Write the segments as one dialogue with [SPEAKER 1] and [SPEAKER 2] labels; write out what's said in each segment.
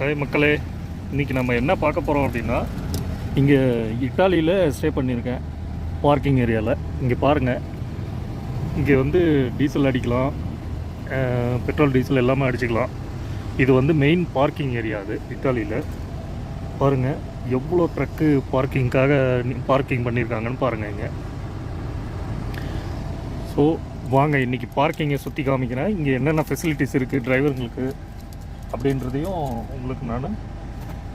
[SPEAKER 1] Hi மக்களே இன்றைக்கி நம்ம என்ன பார்க்க போகிறோம் அப்படின்னா இங்கே இட்டாலியில் ஸ்டே பண்ணியிருக்கேன் பார்க்கிங் ஏரியாவில் இங்கே பாருங்கள் இங்கே வந்து டீசல் அடிக்கலாம் பெட்ரோல் டீசல் எல்லாமே அடிச்சுக்கலாம். இது வந்து மெயின் பார்க்கிங் ஏரியா அது இட்டாலியில். பாருங்கள் எவ்வளோ ட்ரக்கு பார்க்கிங்க்காக பார்க்கிங் பண்ணியிருக்காங்கன்னு பாருங்கள் இங்கே. ஸோ வாங்க இன்றைக்கி பார்க்கிங்கை சுற்றி காமிக்கிறேன். இங்கே என்னென்ன ஃபெசிலிட்டிஸ் இருக்குது டிரைவருங்களுக்கு அப்படின்றதையும் உங்களுக்கு நான்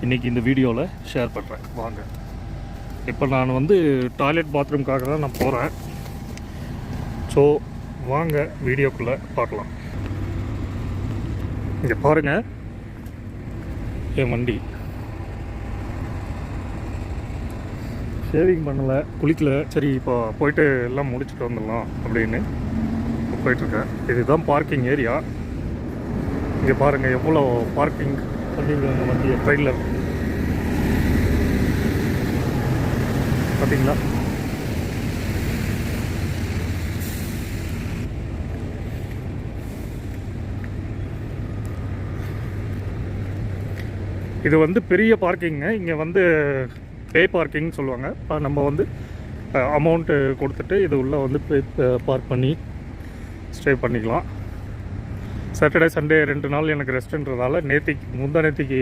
[SPEAKER 1] இன்றைக்கி இந்த வீடியோவில் ஷேர் பண்ணுறேன் வாங்க. இப்போ நான் வந்து டாய்லெட் பாத்ரூம்காக தான் நான் போகிறேன் ஸோ வாங்க வீடியோக்குள்ளே பார்க்கலாம். இங்கே பாருங்கள் என் வண்டி. ஷேவிங் பண்ணலை. குளிக்கல. சரி இப்போ போயிட்டு எல்லாம் முடிச்சுட்டு வந்துடலாம் அப்படின்னு போயிட்டுருக்கேன் இதுதான் பார்க்கிங் ஏரியா இங்கே பாருங்கள் எவ்வளோ பார்க்கிங் பண்ணியிருக்காங்க வண்டியை ட்ரெயிலர் பார்த்தீங்களா இது வந்து பெரிய பார்க்கிங்க இங்கே வந்து பே பார்க்கிங் சொல்லுவாங்க. நம்ம வந்து அமௌண்ட்டு கொடுத்துட்டு இது உள்ளே வந்து பே பார்க் பண்ணி ஸ்டே பண்ணிக்கலாம். சாட்டர்டே சண்டே ரெண்டு நாள் எனக்கு ரெஸ்ட்டுன்றதால நேத்திக்கு முந்தா நேத்திக்கு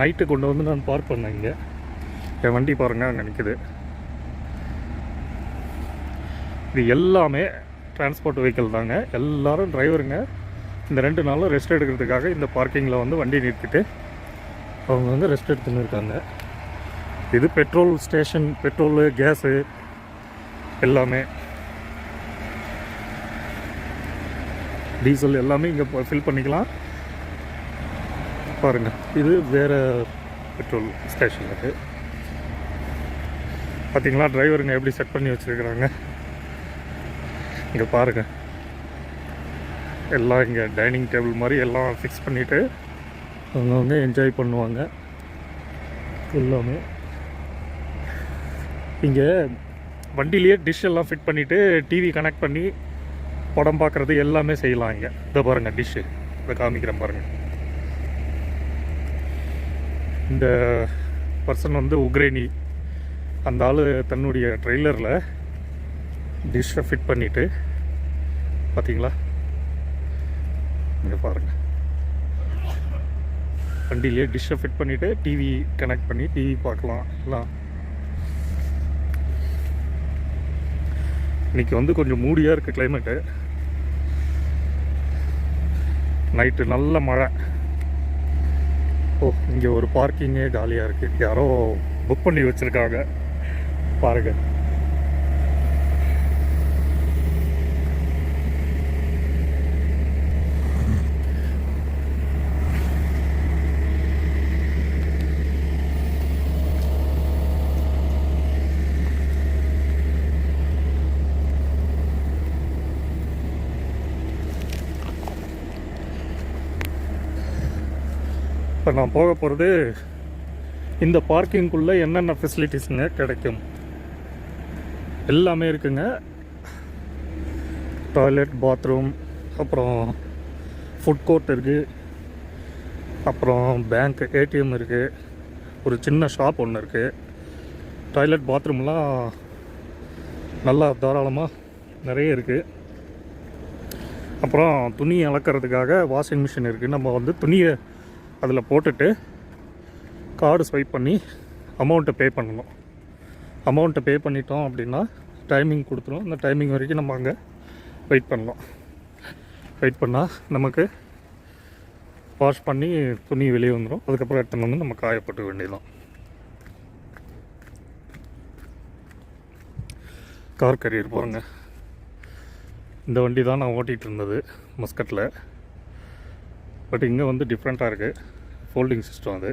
[SPEAKER 1] நைட்டு கொண்டு வந்து நான் பார்க் பண்ணேன் இங்கே. என் வண்டி பாருங்கள் அங்கே நிற்கிது இது எல்லாமே டிரான்ஸ்போர்ட் வெஹிக்கிள் தாங்க. எல்லாரும் டிரைவருங்க இந்த ரெண்டு நாளும் ரெஸ்ட் எடுக்கிறதுக்காக இந்த பார்க்கிங்கில் வந்து வண்டி நிறுத்திட்டு அவங்க வந்து ரெஸ்ட் எடுத்துன்னு இருக்காங்க. இது பெட்ரோல் ஸ்டேஷன் பெட்ரோலு கேஸு எல்லாமே. டீசல் எல்லாமே இங்கே ஃபில் பண்ணிக்கலாம். பாருங்கள் இது வேறு பெட்ரோல் ஸ்டேஷன் அது. பார்த்தீங்களா டிரைவருங்க எப்படி செட் பண்ணி வச்சுருக்குறாங்க? இங்கே பாருங்கள் எல்லாம் இங்கே டைனிங் டேபிள் மாதிரி எல்லாம் ஃபிக்ஸ் பண்ணிவிட்டு அவங்கவுங்க என்ஜாய் பண்ணுவாங்க. எல்லாமே. இங்கே வண்டிலேயே டிஷ் எல்லாம் ஃபிட் பண்ணிவிட்டு டிவி கனெக்ட் பண்ணி படம் பார்க்குறது எல்லாமே செய்யலாம் இங்கே. இதை பாருங்கள் டிஷ்ஷு இதை காமிக்கிறேன் பாருங்கள் இந்த பர்சன் வந்து உக்ரைனி. அந்த ஆள் தன்னுடைய ட்ரெய்லரில் டிஷ்ஷை ஃபிட் பண்ணிவிட்டு பார்த்தீங்களா இங்கே பாருங்கள் வண்டியிலே டிஷ்ஷை ஃபிட் பண்ணிவிட்டு டிவி கனெக்ட் பண்ணி டிவி பார்க்கலாம் எல்லாம். இன்னைக்கு வந்து கொஞ்சம் மூடியாக இருக்குது கிளைமேட்டு நைட்டு நல்ல மழை. ஓ இங்கே ஒரு பார்க்கிங்கே காலியாக இருக்குது யாரோ புக் பண்ணி வச்சுருக்காங்க. பாருங்கள் நான் போக போகிறது இந்த பார்க்கிங்குள்ளே என்னென்ன ஃபெசிலிட்டிஸுங்க கிடைக்கும்? எல்லாமே இருக்குங்க. டாய்லெட் பாத்ரூம் அப்புறம் ஃபுட் கோர்ட் இருக்குது அப்புறம் பேங்க் ஏடிஎம் இருக்குது ஒரு சின்ன ஷாப் ஒன்று இருக்குது டாய்லெட் பாத்ரூம்லாம் நல்லா தாராளமாக நிறைய இருக்குது அப்புறம் துணி அளக்கிறதுக்காக வாஷிங் மிஷின் இருக்குது நம்ம வந்து துணியை அதில் போட்டுட்டு கார்டு ஸ்வைப் பண்ணி அமௌண்ட்டை பே பண்ணணும். அமௌண்ட்டை பே பண்ணிட்டோம் அப்படின்னா டைமிங் கொடுத்துரும். அந்த டைமிங் வரைக்கும் நம்ம அங்கே வெயிட் பண்ணலாம். வெயிட் பண்ணால் நமக்கு வாஷ் பண்ணி துணி வெளியே வந்துடும் அதுக்கப்புறம் எடுத்துன்னு வந்து நம்ம காயப்பட்டு வேண்டியதான் கார் கரியர் பாருங்க. இந்த வண்டி தான் நான் ஓட்டிகிட்டு இருந்தது. மஸ்கட்டில் பட் இங்கே வந்து டிஃப்ரெண்ட்டாக இருக்குது ஃபோல்டிங் சிஸ்டம் அது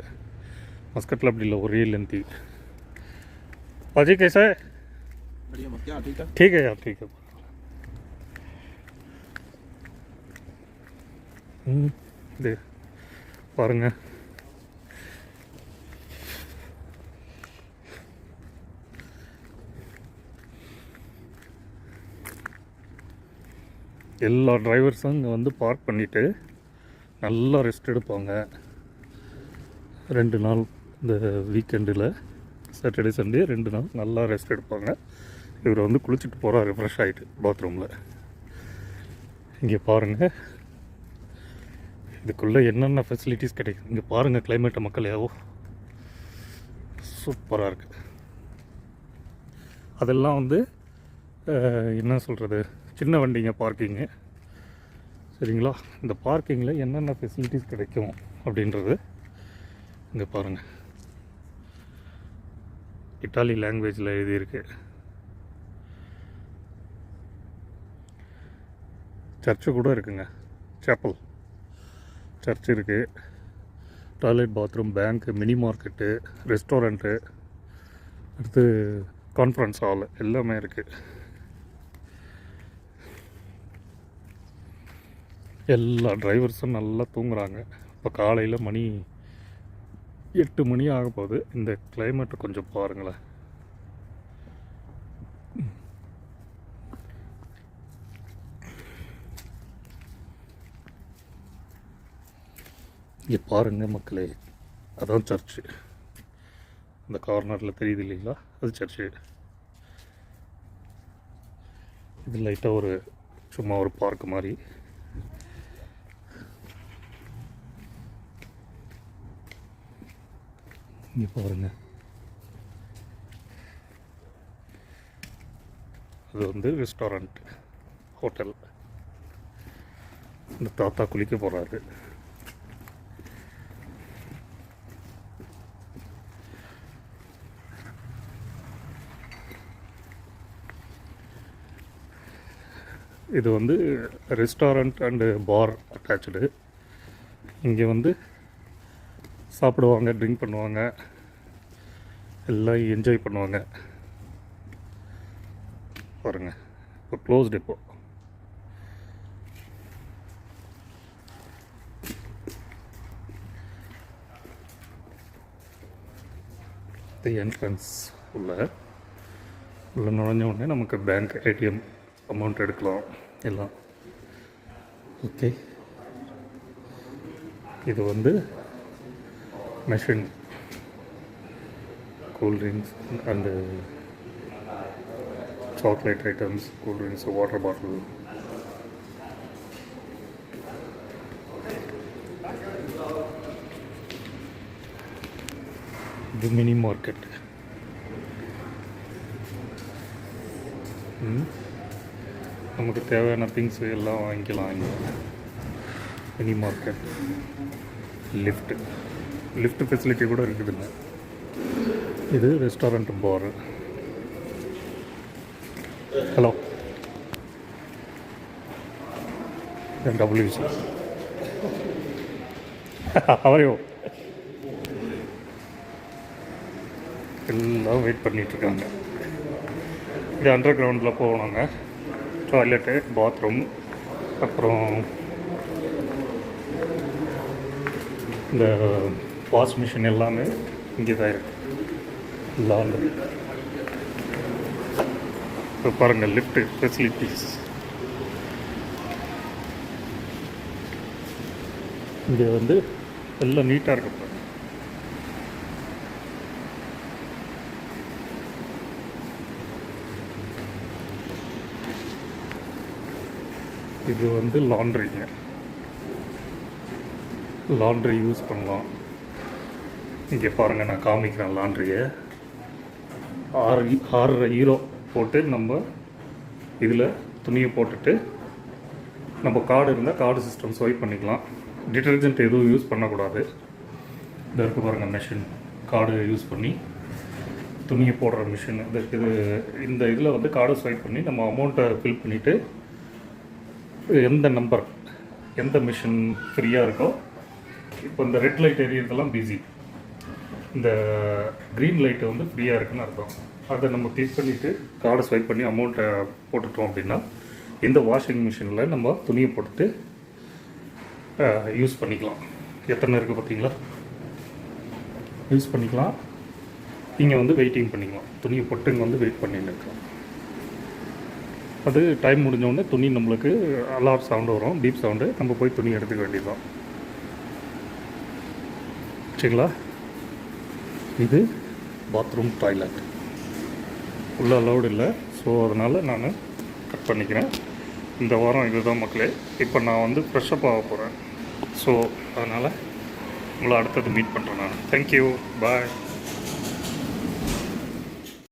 [SPEAKER 1] மஸ்கட்டில் அப்படி இல்லை ஒரே லென்த்தி अजय कैसा है
[SPEAKER 2] बढ़िया मत क्या ठीक है
[SPEAKER 1] ठीक है यार ठीक है ம் இது பாருங்க எல்லா டிரைவர்ஸும் இங்கே வந்து பார்க் பண்ணிவிட்டு நல்லா ரெஸ்ட் எடுப்பாங்க ரெண்டு நாள் இந்த வீக்கெண்டில் சாட்டர்டே சண்டே ரெண்டு நாள் நல்லா ரெஸ்ட் எடுப்பாங்க. இவர் வந்து குளிச்சுட்டு போகிறாரு ஃப்ரெஷ் ஆகிட்டு பாத்ரூமில் இங்கே பாருங்கள் இதுக்குள்ளே என்னென்ன ஃபெசிலிட்டிஸ் கிடைக்கும் இங்கே பாருங்கள் கிளைமேட்டை மக்களையாவோ சூப்பராக இருக்குது அதெல்லாம் வந்து என்ன சொல்கிறது சின்ன வண்டிங்க பார்க்கிங்கு சரிங்களா? இந்த பார்க்கிங்கில் என்னென்ன ஃபெசிலிட்டிஸ் கிடைக்கும் அப்படின்றது இங்கே பாருங்கள் இட்டாலி லாங்குவேஜில் எழுதியிருக்கு. சர்ச்சு கூட இருக்குங்க. சேப்பல் சர்ச் இருக்குது toilet bathroom bank mini market restaurant அடுத்து கான்ஃபரன்ஸ் ஹால் எல்லாமே இருக்குது எல்லா டிரைவர்ஸும் நல்லா தூங்குறாங்க. இப்போ காலையில் மணி எட்டு மணி ஆக போகுது. இந்த கிளைமேட்டை கொஞ்சம் பாருங்களேன். இங்கே பாருங்க மக்களே அதான் சர்ச்சு அந்த கார்னரில் தெரியுது இல்லைங்களா? அது சர்ச்சு இது லைட்டாக ஒரு சும்மா ஒரு பார்க் மாதிரி. இங்கே பாருங்க அது வந்து ரெஸ்டாரண்ட் ஹோட்டல் இந்த தாத்தா குளிக்க போகிறாரு இது வந்து ரெஸ்டாரண்ட் அண்டு பார் அட்டாச்சு இங்கே வந்து சாப்பிடுவாங்க ட்ரிங்க் பண்ணுவாங்க. எல்லாம் என்ஜாய் பண்ணுவாங்க. பாருங்க இப்போ க்ளோஸ் டெப்போ தி என்ட்ரன்ஸ் உள்ள. உள்ள நுழைஞ்ச உடனே நமக்கு பேங்க் ஏடிஎம் அமௌண்ட் எடுக்கலாம். எல்லாம். ஓகே இது வந்து machine cool drinks and chocolate items cool drinks water bottle இது மினி மார்க்கெட் நமக்கு தேவையான திங்ஸ் எல்லாம் வாங்கிக்கலாம் இங்கே. Mini market lift lift facility கூட இருக்குதுங்க. இது ரெஸ்டாரண்ட் பார் ஹலோ டபிள்யூசி அவரையோ எல்லாம் வெயிட் பண்ணிட்டு இருக்காங்க இது அண்டர் கிரவுண்டில் போகணுங்க. டாய்லெட்டு பாத்ரூம் அப்புறம் இந்த வாஷ் மிஷின் எல்லாமே இங்கே தான் இருக்கு. லாண்டரி இப்போ பாருங்கள் லிஃப்ட் ஃபெசிலிட்டிஸ் இங்கே வந்து எல்லாம் நீட்டாக இருக்கு இது வந்து லாண்ட்ரிங்க லாண்ட்ரி யூஸ் பண்ணலாம். இங்கே பாருங்கள் நான் காமிக்கிறேன் லாண்ட்ரியை. ஆறு ஆறரை ஹீரோ போட்டு நம்ம இதில் துணியை போட்டுட்டு நம்ம கார்டு இருந்தால் கார்டு சிஸ்டம் ஸ்வைப் பண்ணிக்கலாம். டிட்டர்ஜென்ட் எதுவும் யூஸ் பண்ணக்கூடாது. இதை இருக்குது பாருங்கள் மிஷின் கார்டு யூஸ் பண்ணி துணியை போடுற மிஷின் இந்த இது இந்த இதில் வந்து கார்டு ஸ்வைப் பண்ணி நம்ம அமௌண்ட்டை ஃபில் பண்ணிவிட்டு எந்த நம்பர் எந்த மிஷின் ஃப்ரீயாக இருக்கோ இப்போ இந்த ரெட் லைட் ஏரியதெல்லாம் பிஸி இந்த க்ரீன் லைட்டு வந்து ஃப்ரீயாக இருக்குன்னு அர்த்தம். அதை நம்ம கிளிக் பண்ணிவிட்டு கார்டை ஸ்வைப் பண்ணி அமௌண்ட்டை போட்டுட்டோம் அப்படின்னா இந்த வாஷிங் மிஷினில் நம்ம துணியை போட்டுட்டு யூஸ் பண்ணிக்கலாம். எத்தனை இருக்குது பார்த்தீங்களா? யூஸ் பண்ணிக்கலாம். இங்கே வந்து வெயிட்டிங் பண்ணிக்கலாம். துணியை போட்டு இங்கே வந்து வெயிட் பண்ணிட்டு இருக்கலாம். அது டைம் முடிஞ்சோடனே துணி நம்மளுக்கு அலார் சவுண்டு வரும். டீப் சவுண்டு நம்ம போய் துணி எடுத்துக்க வேண்டியதுதான். சரிங்களா? இது பாத்ரூம் டாய்லெட் உள்ள அலௌடு இல்லை. ஸோ அதனால் நான் கட் பண்ணிக்கிறேன். இந்த வாரம் இதுதான் மக்களே. இப்போ நான் வந்து ஃப்ரெஷ்அப் ஆக போகிறேன் ஸோ அதனால் உங்களை அடுத்தது மீட் பண்ணுறேன் நான். Thank you bye